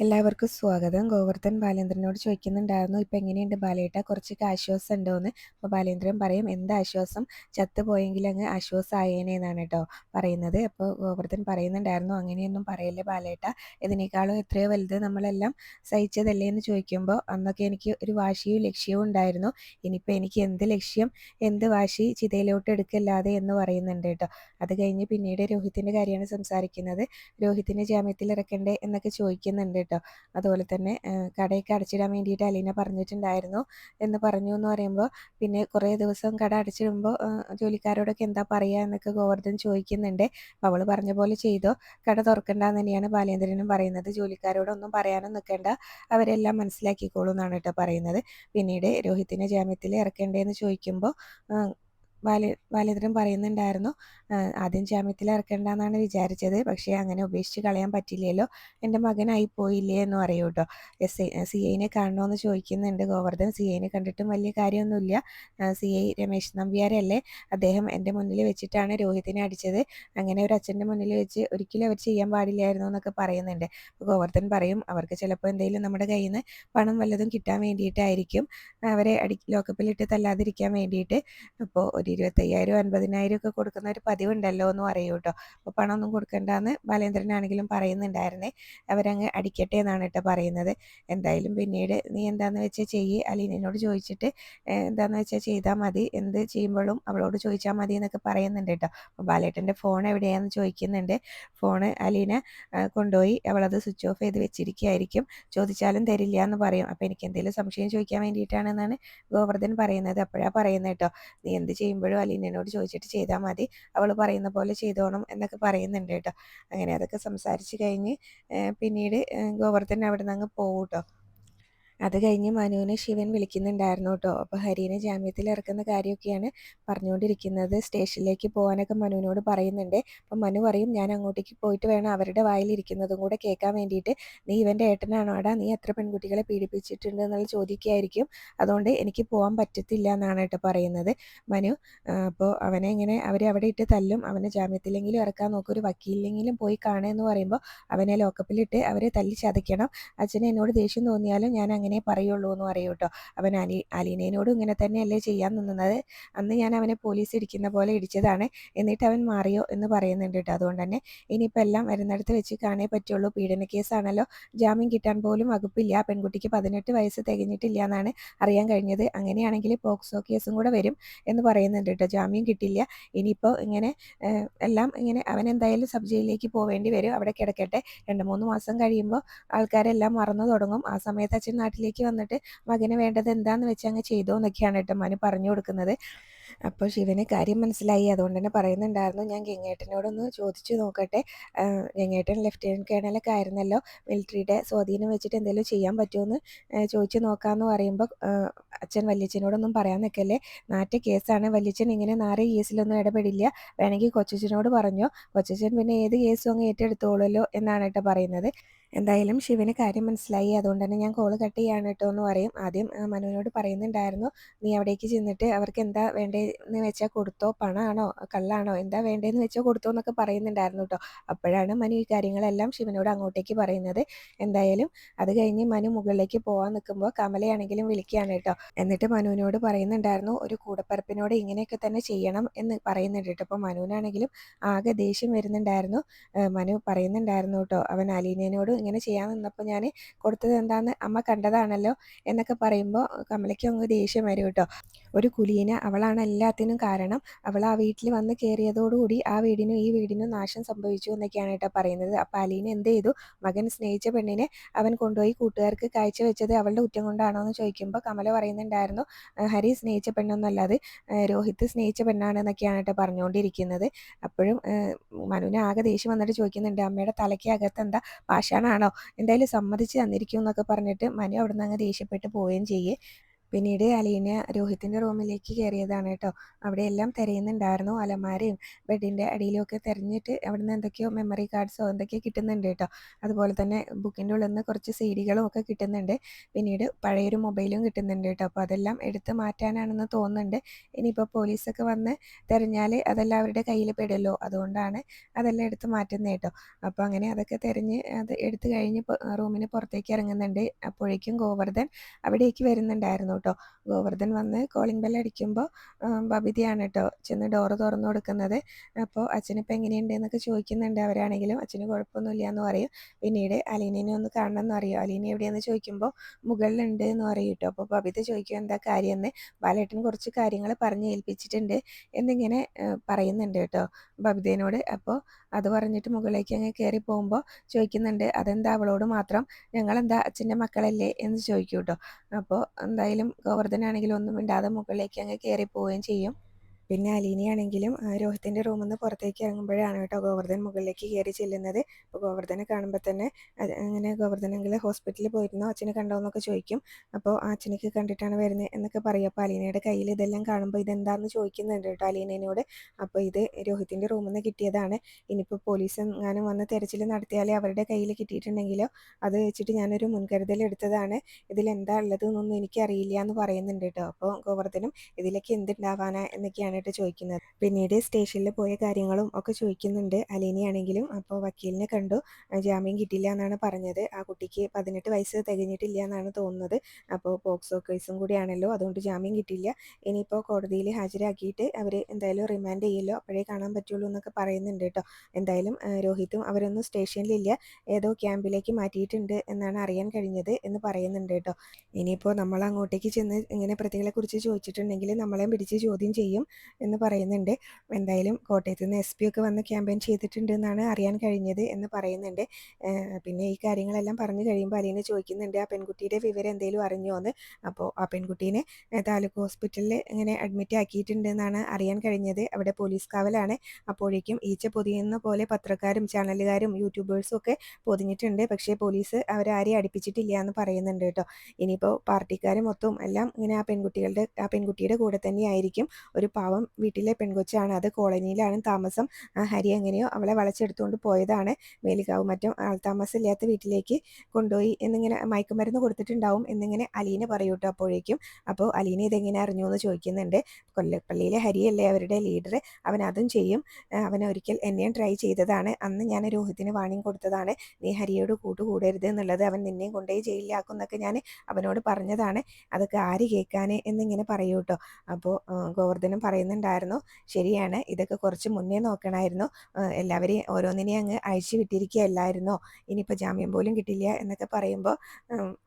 എല്ലാവർക്കും സ്വാഗതം. ഗോവർദ്ധൻ ബാലേന്ദ്രനോട് ചോദിക്കുന്നുണ്ടായിരുന്നു ഇപ്പം എങ്ങനെയുണ്ട് ബാലേട്ട? കുറച്ചൊക്കെ ആശ്വാസം ഉണ്ടോ എന്ന് അപ്പോൾ ബാലേന്ദ്രൻ പറയും എന്ത് ആശ്വാസം? ചത്തുപോയെങ്കിൽ അങ്ങ് ആശ്വാസമായേനെ എന്നാണ് കേട്ടോ പറയുന്നത്. അപ്പോൾ ഗോവർദ്ധൻ പറയുന്നുണ്ടായിരുന്നു അങ്ങനെയൊന്നും പറയല്ലേ ബാലേട്ട? ഇതിനേക്കാളും എത്രയോ വലുത് നമ്മളെല്ലാം സഹിച്ചതല്ലേ? എന്ന് ചോദിക്കുമ്പോൾ അന്നൊക്കെ എനിക്ക് ഒരു വാശിയും ലക്ഷ്യവും ഉണ്ടായിരുന്നു. ഇനിയിപ്പോൾ എനിക്ക് എന്ത് ലക്ഷ്യം എന്ത് വാശി ചിതയിലോട്ട് എടുക്കല്ലാതെ എന്ന് പറയുന്നുണ്ട് കേട്ടോ. അത് കഴിഞ്ഞ് പിന്നീട് രോഹിത്തിന്റെ കാര്യമാണ് സംസാരിക്കുന്നത്. രോഹിത്തിനെ ജാമ്യത്തിൽ ഇറക്കണ്ടേ എന്നൊക്കെ ചോദിക്കുന്നുണ്ട് കേട്ടോ. അതുപോലെ തന്നെ കടയൊക്കെ അടച്ചിടാൻ വേണ്ടിയിട്ട് അലീന പറഞ്ഞിട്ടുണ്ടായിരുന്നു എന്ന് പറഞ്ഞു എന്ന് പറയുമ്പോൾ പിന്നെ കുറേ ദിവസം കട അടച്ചിടുമ്പോൾ ജോലിക്കാരോടൊക്കെ എന്താ പറയുക എന്നൊക്കെ ഗോവർദ്ധൻ ചോദിക്കുന്നുണ്ട്. അപ്പോൾ അവൾ പറഞ്ഞ പോലെ ചെയ്തോ? കട തുറക്കണ്ടെന്ന് തന്നെയാണ് ബാലേന്ദ്രനും പറയുന്നത്. ജോലിക്കാരോടൊന്നും പറയാനും നിൽക്കേണ്ട അവരെല്ലാം മനസ്സിലാക്കിക്കോളൂ എന്നാണ് കേട്ടോ പറയുന്നത്. പിന്നീട് രോഹിത്തിനെ ജാമ്യത്തിൽ ഇറക്കണ്ടേന്ന് ചോദിക്കുമ്പോൾ ബാല ബാലചന്ദ്രൻ പറയുന്നുണ്ടായിരുന്നു ആദ്യം ജാമ്യത്തിൽ ഇറക്കണ്ടെന്നാണ് വിചാരിച്ചത് പക്ഷേ അങ്ങനെ ഉപേക്ഷിച്ച് കളയാൻ പറ്റില്ലല്ലോ എന്റെ മകനായി പോയില്ലേ എന്ന് പറയൂ കേട്ടോ. എസ് സി ഐനെ കാണണമെന്ന് ചോദിക്കുന്നുണ്ട് ഗോവർദ്ധൻ. സി ഐനെ കണ്ടിട്ടും വലിയ കാര്യമൊന്നുമില്ല. സി ഐ രമേശ് നമ്പ്യാരല്ലേ? അദ്ദേഹം എന്റെ മുന്നിൽ വെച്ചിട്ടാണ് രോഹിതിനെ അടിച്ചത്. അങ്ങനെ ഒരു അച്ഛന്റെ മുന്നിൽ വെച്ച് ഒരിക്കലും അവർ ചെയ്യാൻ പാടില്ലായിരുന്നു എന്നൊക്കെ പറയുന്നുണ്ട്. ഗോവർദ്ധൻ പറയും അവർക്ക് ചിലപ്പോൾ എന്തെങ്കിലും നമ്മുടെ കയ്യിൽ നിന്ന് പണം വല്ലതും കിട്ടാൻ വേണ്ടിയിട്ടായിരിക്കും. അവരെ അടി ലോക്കപ്പിലിട്ട് തല്ലാതിരിക്കാൻ വേണ്ടിയിട്ട്. അപ്പോൾ ഒരു ഇരുപത്തയ്യായിരം അൻപതിനായിരം ഒക്കെ കൊടുക്കുന്ന ഒരു പതിവുണ്ടല്ലോ എന്ന് പറയൂ കേട്ടോ അപ്പോൾ പണമൊന്നും കൊടുക്കണ്ടെന്ന് ബാലേന്ദ്രനാണെങ്കിലും പറയുന്നുണ്ടായിരുന്നേ. അവരങ്ങ് അടിക്കട്ടെ എന്നാണ് കേട്ടോ പറയുന്നത്. എന്തായാലും പിന്നീട് നീ എന്താണെന്ന് വെച്ചാൽ ചെയ്യ്. അലീനോട് ചോദിച്ചിട്ട് എന്താണെന്ന് വെച്ചാൽ ചെയ്താൽ മതി. എന്ത് ചെയ്യുമ്പോഴും അവളോട് ചോദിച്ചാൽ മതി എന്നൊക്കെ പറയുന്നുണ്ട് കേട്ടോ അപ്പോൾ ബാലേട്ടന്റെ ഫോൺ എവിടെയാണെന്ന് ചോദിക്കുന്നുണ്ട്. ഫോണ് അലീന കൊണ്ടുപോയി. അവളത് സ്വിച്ച് ഓഫ് ചെയ്ത് വെച്ചിരിക്കുകയായിരിക്കും. ചോദിച്ചാലും തരില്ല എന്ന് പറയും. അപ്പോൾ എനിക്ക് എന്തെങ്കിലും സംശയം ചോദിക്കാൻ വേണ്ടിയിട്ടാണെന്നാണ് ഗോവർദ്ധൻ പറയുന്നത്. അപ്പോഴാണ് പറയുന്നത് കേട്ടോ നീ എന്ത് ചെയ്യുമ്പോഴും അലീനോട് ചോദിച്ചിട്ട് ചെയ്താൽ മതി. അവൾ പറയുന്ന പോലെ ചെയ്തോണം എന്നൊക്കെ പറയുന്നുണ്ട് കേട്ടോ. അങ്ങനെ അതൊക്കെ സംസാരിച്ച് കഴിഞ്ഞ് പിന്നീട് ഗോവർദ്ധൻ അവിടെ നിന്ന് അങ്ങ് പോകും കേട്ടോ അത് കഴിഞ്ഞ് മനുവിനെ ശിവൻ വിളിക്കുന്നുണ്ടായിരുന്നു കേട്ടോ. അപ്പോൾ ഹരീനെ ജാമ്യത്തിൽ ഇറക്കുന്ന കാര്യമൊക്കെയാണ് പറഞ്ഞുകൊണ്ടിരിക്കുന്നത്. സ്റ്റേഷനിലേക്ക് പോകാനൊക്കെ മനുവിനോട് പറയുന്നുണ്ട്. അപ്പം മനു പറയും ഞാൻ അങ്ങോട്ടേക്ക് പോയിട്ട് വേണം അവരുടെ വായിലിരിക്കുന്നതും കൂടെ കേൾക്കാൻ വേണ്ടിയിട്ട്. നീ ഇവന്റെ ഏട്ടനാണോടാ? നീ എത്ര പെൺകുട്ടികളെ പീഡിപ്പിച്ചിട്ടുണ്ട് എന്നുള്ള ചോദിക്കുകയായിരിക്കും അതുകൊണ്ട് എനിക്ക് പോകാൻ പറ്റത്തില്ല എന്നാണ് കേട്ടോ പറയുന്നത്. മനു അപ്പോൾ അവനെ ഇങ്ങനെ അവരെ അവിടെ ഇട്ട് തല്ലും. അവനെ ജാമ്യത്തിലെങ്കിലും ഇറക്കാൻ നോക്കും. ഒരു വക്കീലിലെങ്കിലും പോയി കാണുക എന്ന് പറയുമ്പോൾ അവനെ ലോക്കപ്പിലിട്ട് അവരെ തല്ലി ചതയ്ക്കണം. അച്ഛനെ എന്നോട് ദേഷ്യം തോന്നിയാലും ഞാൻ അങ്ങനെ പറയുള്ളൂ എന്ന് പറയൂ കേട്ടോ. അവൻ അലി അലീനയോടും ഇങ്ങനെ തന്നെയല്ലേ ചെയ്യാൻ നിന്നത്. അന്ന് ഞാൻ അവനെ പോലീസ് ഇടിക്കുന്ന പോലെ ഇടിച്ചതാണ്. എന്നിട്ട് അവൻ മാറിയോ എന്ന് പറയുന്നുണ്ട് കേട്ടോ. അതുകൊണ്ട് തന്നെ ഇനിയിപ്പോൾ എല്ലാം വരുന്നിടത്ത് വെച്ച് കാണേ പറ്റുള്ളൂ. പീഡന കേസാണല്ലോ. ജാമ്യം കിട്ടാൻ പോലും വകുപ്പില്ല. പെൺകുട്ടിക്ക് പതിനെട്ട് വയസ്സ് തികഞ്ഞിട്ടില്ല എന്നാണ് അറിയാൻ കഴിഞ്ഞത്. അങ്ങനെയാണെങ്കിൽ പോക്സോ കേസും കൂടെ വരും എന്ന് പറയുന്നുണ്ട് കേട്ടോ. ജാമ്യം കിട്ടില്ല. ഇനിയിപ്പോൾ ഇങ്ങനെ എല്ലാം ഇങ്ങനെ അവൻ എന്തായാലും സബ് ജയിലിലേക്ക് പോവേണ്ടി വരും. അവിടെ കിടക്കട്ടെ. രണ്ട് മൂന്ന് മാസം കഴിയുമ്പോൾ ആൾക്കാരെല്ലാം മറന്നു തുടങ്ങും. ആ സമയത്ത് അച്ഛൻ നാട്ടിൽ വീട്ടിലേക്ക് വന്നിട്ട് മകന് വേണ്ടത് എന്താന്ന് വെച്ചാൽ അങ്ങ് ചെയ്തോ എന്നൊക്കെയാണ് കേട്ടോ മനു പറഞ്ഞു കൊടുക്കുന്നത്. അപ്പോൾ ശിവന് കാര്യം മനസ്സിലായി. അതുകൊണ്ട് തന്നെ പറയുന്നുണ്ടായിരുന്നു. ഞാൻ ഗംഗേട്ടനോടൊന്ന് ചോദിച്ചു നോക്കട്ടെ. ഗംഗേട്ടൻ ലെഫ്റ്റനന്റ് കേണലൊക്കെ ആയിരുന്നല്ലോ. മിലിറ്ററിയുടെ സ്വാധീനം വെച്ചിട്ട് എന്തെങ്കിലും ചെയ്യാൻ പറ്റുമെന്ന് ചോദിച്ചു നോക്കാമെന്ന് പറയുമ്പോൾ അച്ഛൻ വല്യച്ഛനോടൊന്നും പറയാൻ നിൽക്കല്ലേ നാറ്റ കേസാണ്. വല്യച്ഛൻ ഇങ്ങനെ നാരെ കേസിലൊന്നും ഇടപെടില്ല. വേണമെങ്കിൽ കൊച്ചച്ഛനോട് പറഞ്ഞോ. കൊച്ചച്ഛൻ പിന്നെ ഏത് കേസും അങ്ങ് ഏറ്റെടുത്തോളല്ലോ എന്നാണ് കേട്ടോ പറയുന്നത്. എന്തായാലും ശിവന് കാര്യം മനസ്സിലായി. അതുകൊണ്ട് തന്നെ ഞാൻ കോൾ കട്ട് ചെയ്യാണ് കേട്ടോ എന്ന് പറയും. ആദ്യം മനുവിനോട് പറയുന്നുണ്ടായിരുന്നു. നീ അവിടേക്ക് ചെന്നിട്ട് അവർക്ക് എന്താ വേണ്ടതെന്ന് വെച്ചാൽ കൊടുത്തോ? പണമാണോ കള്ളാണോ? എന്താ വേണ്ടതെന്ന് വെച്ചാൽ കൊടുത്തോ? എന്നൊക്കെ പറയുന്നുണ്ടായിരുന്നു കേട്ടോ അപ്പോഴാണ് മനു ഈ കാര്യങ്ങളെല്ലാം ശിവനോട് അങ്ങോട്ടേക്ക് പറയുന്നത്. എന്തായാലും അത് കഴിഞ്ഞ് മനു മുകളിലേക്ക് പോകാൻ നിൽക്കുമ്പോൾ കമലയാണെങ്കിലും വിളിക്കുകയാണ് കേട്ടോ എന്നിട്ട് മനുവിനോട് പറയുന്നുണ്ടായിരുന്നു ഒരു കൂടപ്പറപ്പിനോട് ഇങ്ങനെയൊക്കെ തന്നെ ചെയ്യണം എന്ന് പറയുന്നുണ്ട് കേട്ടോ അപ്പോൾ മനുവിനാണെങ്കിലും ആകെ ദേഷ്യം വരുന്നുണ്ടായിരുന്നു. മനു പറയുന്നുണ്ടായിരുന്നു കേട്ടോ അവൻ അലീനയോട് ഇങ്ങനെ ചെയ്യാൻ നിന്നപ്പോൾ ഞാൻ കൊടുത്തത് എന്താണെന്ന് അമ്മ കണ്ടതാണല്ലോ എന്നൊക്കെ പറയുമ്പോൾ കമലയ്ക്ക് അങ്ങ് ദേഷ്യം വരും കേട്ടോ. ഒരു കുലീന അവളാണ് എല്ലാത്തിനും കാരണം. അവൾ ആ വീട്ടിൽ വന്ന് കയറിയതോടുകൂടി ആ വീടിനും ഈ വീടിനും നാശം സംഭവിച്ചു എന്നൊക്കെയാണ് കേട്ടോ പറയുന്നത്. അപ്പോൾ അലീന എന്ത് ചെയ്തു? മകൻ സ്നേഹിച്ച പെണ്ണിനെ അവൻ കൊണ്ടുപോയി കൂട്ടുകാർക്ക് കാഴ്ച വെച്ചത് അവളുടെ കുറ്റം കൊണ്ടാണോ എന്ന് ചോദിക്കുമ്പോൾ കമല പറയുന്നുണ്ടായിരുന്നു ഹരി സ്നേഹിച്ച പെണ്ണൊന്നല്ലാതെ രോഹിത് സ്നേഹിച്ച പെണ്ണാണ് എന്നൊക്കെയാണ് കേട്ടോ പറഞ്ഞുകൊണ്ടിരിക്കുന്നത്. അപ്പോഴും മനുവിന് ആകെ ദേഷ്യം വന്നിട്ട് ചോദിക്കുന്നുണ്ട് അമ്മയുടെ തലയ്ക്ക് അകത്ത് എന്താ പാഷാണാണോ എന്തായാലും സമ്മതിച്ച് തന്നിരിക്കും എന്നൊക്കെ പറഞ്ഞിട്ട് മനു അവിടെ നിന്ന് അങ്ങ് ദേഷ്യപ്പെട്ട് പോവുകയും ചെയ്യേ. പിന്നീട് അലീന രോഹിത്തിന്റെ റൂമിലേക്ക് കയറിയതാണ് കേട്ടോ. അവിടെ എല്ലാം തിരയുന്നുണ്ടായിരുന്നു. അലമാരയും ബെഡിന്റെ അടിയിലൊക്കെ തിരഞ്ഞിട്ട് അവിടുന്ന് എന്തൊക്കെയോ മെമ്മറി കാർഡ്സോ എന്തൊക്കെയോ കിട്ടുന്നുണ്ട് കേട്ടോ. അതുപോലെ തന്നെ ബുക്കിന്റെ ഉള്ളിൽ നിന്ന് കുറച്ച് സി ഒക്കെ കിട്ടുന്നുണ്ട്. പിന്നീട് പഴയൊരു മൊബൈലും കിട്ടുന്നുണ്ട് കേട്ടോ. അപ്പോൾ അതെല്ലാം എടുത്ത് മാറ്റാനാണെന്ന് തോന്നുന്നുണ്ട്. ഇനിയിപ്പോൾ പോലീസൊക്കെ വന്ന് തിരഞ്ഞാൽ അതെല്ലാം അവരുടെ കയ്യിൽ പെടുമല്ലോ അതുകൊണ്ടാണ് അതെല്ലാം എടുത്ത് മാറ്റുന്നത് കേട്ടോ. അപ്പോൾ അങ്ങനെ അതൊക്കെ തിരഞ്ഞ് അത് എടുത്തു കഴിഞ്ഞ് റൂമിന് പുറത്തേക്ക് ഇറങ്ങുന്നുണ്ട്. അപ്പോഴേക്കും ഗോവർദ്ധൻ അവിടേക്ക് വരുന്നുണ്ടായിരുന്നു കേട്ടോ. ഗോവർദ്ധൻ വന്ന് കോളിംഗ് ബെൽ അടിക്കുമ്പോൾ ബബിതയാണ് കേട്ടോ ചെന്ന് ഡോറ് തുറന്നു കൊടുക്കുന്നത്. അപ്പോൾ അച്ഛനിപ്പോൾ എങ്ങനെയുണ്ട് എന്നൊക്കെ ചോദിക്കുന്നുണ്ട് അവരാണെങ്കിലും. അച്ഛന് കുഴപ്പമൊന്നുമില്ല എന്ന് പറയും. പിന്നീട് അലീനേനെ ഒന്ന് കാണണം എന്ന് അറിയും അലീന എവിടെയെന്ന് ചോദിക്കുമ്പോൾ മുകളിലുണ്ട് എന്ന് പറയും കേട്ടോ. അപ്പോൾ ബബിത ചോദിക്കും എന്താ കാര്യമെന്ന്? ബാലേട്ടൻ കുറച്ച് കാര്യങ്ങൾ പറഞ്ഞ് ഏൽപ്പിച്ചിട്ടുണ്ട്. എന്നിങ്ങനെ പറയുന്നുണ്ട് കേട്ടോ ബബിതേനോട് അപ്പോൾ അത് പറഞ്ഞിട്ട് മുകളിലേക്ക് അങ്ങ് കയറി പോകുമ്പോൾ ചോദിക്കുന്നുണ്ട് അതെന്താ അവളോട് മാത്രം? ഞങ്ങളെന്താ അച്ഛന്റെ മക്കളല്ലേ? എന്ന് ചോദിക്കും കേട്ടോ. അപ്പോൾ എന്തായാലും ഗോവർദ്ധനാണെങ്കിലും ഒന്നും മിണ്ടാതെ മുകളിലേക്ക് അങ്ങ് കയറി പോവുകയും ചെയ്യും. പിന്നെ അലീനയാണെങ്കിലും രോഹിത്തിന്റെ റൂമിൽ നിന്ന് പുറത്തേക്ക് ഇറങ്ങുമ്പോഴാണ് കേട്ടോ ഗോവർദ്ധൻ മുകളിലേക്ക് കയറി ചെല്ലുന്നത്. അപ്പോൾ ഗോവർദ്ധനെ കാണുമ്പോൾ തന്നെ അങ്ങനെ ഗോവർദ്ധനെങ്കിൽ ഹോസ്പിറ്റലിൽ പോയിരുന്നോ? അച്ഛനെ കണ്ടോ എന്നൊക്കെ ചോദിക്കും. അപ്പോൾ ആ അച്ഛനക്ക് കണ്ടിട്ടാണ് വരുന്നത് എന്നൊക്കെ പറയും. അപ്പോൾ അലീനയുടെ കയ്യിൽ ഇതെല്ലാം കാണുമ്പോൾ ഇതെന്താണെന്ന് ചോദിക്കുന്നുണ്ട് കേട്ടോ അലീനയോട് അപ്പോൾ ഇത് രോഹിത്തിന്റെ റൂമിൽ നിന്ന് കിട്ടിയതാണ്. ഇനിയിപ്പോൾ പോലീസ് ഞാനും വന്ന് തെരച്ചിൽ നടത്തിയാലേ അവരുടെ കയ്യിൽ കിട്ടിയിട്ടുണ്ടെങ്കിലോ? അത് വെച്ചിട്ട് ഞാനൊരു മുൻകരുതൽ എടുത്തതാണ്. ഇതിൽ എന്താ ഉള്ളതെന്നൊന്നും എനിക്കറിയില്ല എന്ന് പറയുന്നുണ്ട് കേട്ടോ. അപ്പോൾ ഗോവർദ്ധനും ഇതിലേക്ക് എന്തുണ്ടാവാനാ എന്നൊക്കെയാണ് കേട്ടോ ചോദിക്കുന്നത്. പിന്നീട് സ്റ്റേഷനിൽ പോയ കാര്യങ്ങളും ഒക്കെ ചോദിക്കുന്നുണ്ട് അലീനയാണെങ്കിലും. അപ്പോൾ വക്കീലിനെ കണ്ടു. ജാമ്യം കിട്ടില്ല എന്നാണ് പറഞ്ഞത്. ആ കുട്ടിക്ക് പതിനെട്ട് വയസ്സ് തികഞ്ഞിട്ടില്ല എന്നാണ് തോന്നുന്നത്. അപ്പോൾ പോക്സോ കേസും കൂടിയാണല്ലോ. അതുകൊണ്ട് ജാമ്യം കിട്ടില്ല ഇനിയിപ്പോൾ കോടതിയിൽ ഹാജരാക്കിയിട്ട് അവർ എന്തായാലും റിമാൻഡ് ചെയ്യല്ലോ. അപ്പോഴേ കാണാൻ പറ്റുള്ളൂ എന്നൊക്കെ പറയുന്നുണ്ട് കേട്ടോ. എന്തായാലും രോഹിത്തും അവരൊന്നും സ്റ്റേഷനിലില്ല. ഏതോ ക്യാമ്പിലേക്ക് മാറ്റിയിട്ടുണ്ട് എന്നാണ് അറിയാൻ കഴിഞ്ഞത് എന്ന് പറയുന്നുണ്ട് കേട്ടോ. ഇനിയിപ്പോൾ നമ്മൾ അങ്ങോട്ടേക്ക് ചെന്ന് ഇങ്ങനെ പ്രതികളെ കുറിച്ച് ചോദിച്ചിട്ടുണ്ടെങ്കിൽ നമ്മളെ പിടിച്ച് ചോദ്യം ചെയ്യും. എന്ന് പറയുന്നുണ്ട്. എന്തായാലും കോട്ടയത്ത് നിന്ന് എസ് പി ഒക്കെ വന്ന് ക്യാമ്പയിൻ ചെയ്തിട്ടുണ്ട് എന്നാണ് അറിയാൻ കഴിഞ്ഞത് എന്ന് പറയുന്നുണ്ട്. പിന്നെ ഈ കാര്യങ്ങളെല്ലാം പറഞ്ഞു കഴിയുമ്പോൾ അലീന ചോദിക്കുന്നുണ്ട് ആ പെൺകുട്ടിയുടെ വിവരം എന്തെങ്കിലും അറിഞ്ഞോ എന്ന് അപ്പോൾ ആ പെൺകുട്ടീനെ താലൂക്ക് ഹോസ്പിറ്റലിൽ ഇങ്ങനെ അഡ്മിറ്റ് ആക്കിയിട്ടുണ്ട് എന്നാണ് അറിയാൻ കഴിഞ്ഞത്. അവിടെ പോലീസ് കാവലാണ്. അപ്പോഴേക്കും ഈച്ച പൊതിയുന്ന പോലെ പത്രക്കാരും ചാനലുകാരും യൂട്യൂബേഴ്സും ഒക്കെ പൊതിഞ്ഞിട്ടുണ്ട്. പക്ഷേ പോലീസ് അവരാരെയും അടുപ്പിച്ചിട്ടില്ല എന്ന് പറയുന്നുണ്ട് കേട്ടോ. ഇനിയിപ്പോൾ പാർട്ടിക്കാരും മൊത്തം എല്ലാം ഇങ്ങനെ ആ പെൺകുട്ടികളുടെ ആ പെൺകുട്ടിയുടെ കൂടെ തന്നെയായിരിക്കും ഒരു പാവം വീട്ടിലെ പെൺകൊച്ചാണ്. അത് കോളനിയിലാണ് താമസം. ഹരി എങ്ങനെയോ അവളെ വളച്ചെടുത്തുകൊണ്ട് പോയതാണ്. മേലുകാവ് മറ്റും ആൾതാമസമില്ലാത്ത വീട്ടിലേക്ക് കൊണ്ടുപോയി എന്നിങ്ങനെ മയക്കുമരുന്ന് കൊടുത്തിട്ടുണ്ടാവും എന്നിങ്ങനെ അലീന പറയൂട്ടോ അപ്പോഴേക്കും. അപ്പോൾ അലീന ഇതെങ്ങനെ അറിഞ്ഞു എന്ന് ചോദിക്കുന്നുണ്ട്. കൊല്ലപ്പള്ളിയിലെ ഹരിയല്ലേ അവരുടെ ലീഡർ അവൻ അതും ചെയ്യും. അവൻ ഒരിക്കൽ എന്നെയും ട്രൈ ചെയ്തതാണ്. അന്ന് ഞാൻ രോഹിത്തിന് വാണിംഗ് കൊടുത്തതാണ്. നീ ഹരിയോട് കൂട്ടുകൂടരുത് എന്നുള്ളത് അവൻ നിന്നെയും കൊണ്ടുപോയി ജയിലിലാക്കും എന്നൊക്കെ ഞാൻ അവനോട് പറഞ്ഞതാണ്. അതൊക്കെ ആര് കേൾക്കാനേ എന്നിങ്ങനെ പറയൂ കേട്ടോ അപ്പോൾ ഗോവർദ്ധനം പറയുന്നുണ്ടായിരുന്നു. ശരിയാണ് ഇതൊക്കെ കുറച്ച് മുന്നേ നോക്കണമായിരുന്നു എല്ലാവരെയും ഓരോന്നിനെയും അങ്ങ് അയച്ചു വിട്ടിരിക്കുകയല്ലായിരുന്നോ? ഇനിയിപ്പോൾ ജാമ്യം പോലും കിട്ടില്ല എന്നൊക്കെ പറയുമ്പോൾ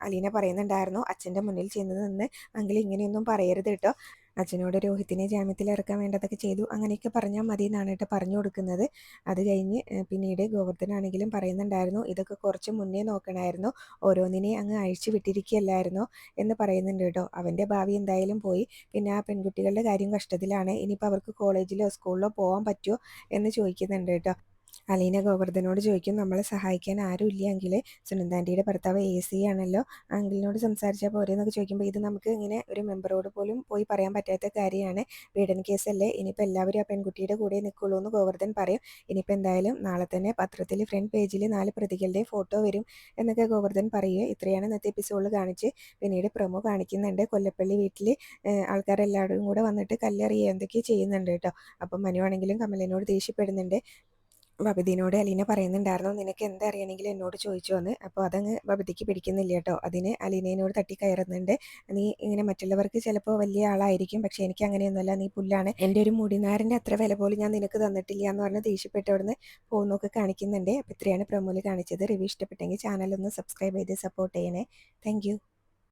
അലീന പറയുന്നുണ്ടായിരുന്നു അച്ഛന്റെ മുന്നിൽ ചെന്ന് നിന്ന് അങ്കിൾ ഇങ്ങനെയൊന്നും പറയരുത് കേട്ടോ അച്ഛനോട് രോഹിത്തിനെ ജാമ്യത്തിൽ ഇറക്കാൻ വേണ്ടതൊക്കെ ചെയ്തു അങ്ങനെയൊക്കെ പറഞ്ഞാൽ മതി എന്നാണ് കേട്ടോ പറഞ്ഞു കൊടുക്കുന്നത്. അത് കഴിഞ്ഞ് പിന്നീട് ഗോവർദ്ധനാണെങ്കിലും പറയുന്നുണ്ടായിരുന്നു ഇതൊക്കെ കുറച്ച് മുന്നേ നോക്കണമായിരുന്നു ഓരോന്നിനെ അങ്ങ് അഴിച്ചു വിട്ടിരിക്കുകയല്ലായിരുന്നോ? എന്ന് പറയുന്നുണ്ട് കേട്ടോ. അവന്റെ ഭാവി എന്തായാലും പോയി. പിന്നെ ആ പെൺകുട്ടികളുടെ കാര്യം കഷ്ടത്തിലാണ്. ഇനിയിപ്പോൾ അവർക്ക് കോളേജിലോ സ്കൂളിലോ പോകാൻ പറ്റുമോ എന്ന് ചോദിക്കുന്നുണ്ട് കേട്ടോ. അലീന ഗോവർദ്ധനോട് ചോദിക്കും നമ്മളെ സഹായിക്കാൻ ആരും ഇല്ലെങ്കിൽ സുനന്ദാന്റിയുടെ ഭർത്താവ് എ സി ആണല്ലോ അങ്കിളിനോട് സംസാരിച്ചാൽ പോരെ എന്നൊക്കെ ചോദിക്കുമ്പോൾ ഇത് നമുക്ക് ഇങ്ങനെ ഒരു മെമ്പറോട് പോലും പോയി പറയാൻ പറ്റാത്ത കാര്യമാണ്. പീഡന കേസല്ലേ ഇനിയിപ്പോൾ എല്ലാവരും ആ പെൺകുട്ടിയുടെ കൂടെ നിൽക്കുള്ളൂ എന്ന് ഗോവർദ്ധൻ പറയും. ഇനിയിപ്പോൾ എന്തായാലും നാളെ തന്നെ പത്രത്തിൽ ഫ്രണ്ട് പേജിൽ നാല് പ്രതികളുടെ ഫോട്ടോ വരും എന്നൊക്കെ ഗോവർദ്ധൻ പറയുക. ഇത്രയാണ് ഇന്നത്തെ എപ്പിസോഡിൽ കാണിച്ച് പിന്നീട് പ്രൊമോ കാണിക്കുന്നുണ്ട്. കൊല്ലപ്പള്ളി വീട്ടിൽ ആൾക്കാരെല്ലാവരും കൂടെ വന്നിട്ട് കല്ലെറിയുക എന്തൊക്കെയോ ചെയ്യുന്നുണ്ട് കേട്ടോ. അപ്പം മനുവാണെങ്കിലും കമലിനോട് ദേഷ്യപ്പെടുന്നുണ്ട്. ബബിതീനോട് അലീന പറയുന്നുണ്ടായിരുന്നു നിനക്ക് എന്തറിയണമെങ്കിൽ എന്നോട് ചോദിച്ചു വന്ന്. അപ്പോൾ അതങ്ങ് ബബിതിക്ക് പിടിക്കുന്നില്ല കേട്ടോ. അതിന് അലീനയോട് തട്ടി കയറുന്നുണ്ട് നീ ഇങ്ങനെ മറ്റുള്ളവർക്ക് ചിലപ്പോൾ വലിയ ആളായിരിക്കും. പക്ഷേ എനിക്ക് അങ്ങനെയൊന്നുമല്ല. നീ പുല്ലാണ്. എന്റെ ഒരു മുടിനാരന്റെ അത്ര വില പോലും ഞാൻ നിനക്ക് തന്നിട്ടില്ല എന്ന് പറഞ്ഞ് ദേഷ്യപ്പെട്ട് അവിടുന്ന് പോകുന്നൊക്കെ കാണിക്കുന്നുണ്ട്. അപ്പോൾ ഇത്രയാണ് പ്രമോൽ കാണിച്ചത്. റിവ്യൂ ഇഷ്ടപ്പെട്ടെങ്കിൽ ചാനലൊന്ന് സബ്സ്ക്രൈബ് ചെയ്ത് സപ്പോർട്ട് ചെയ്യണേ. താങ്ക്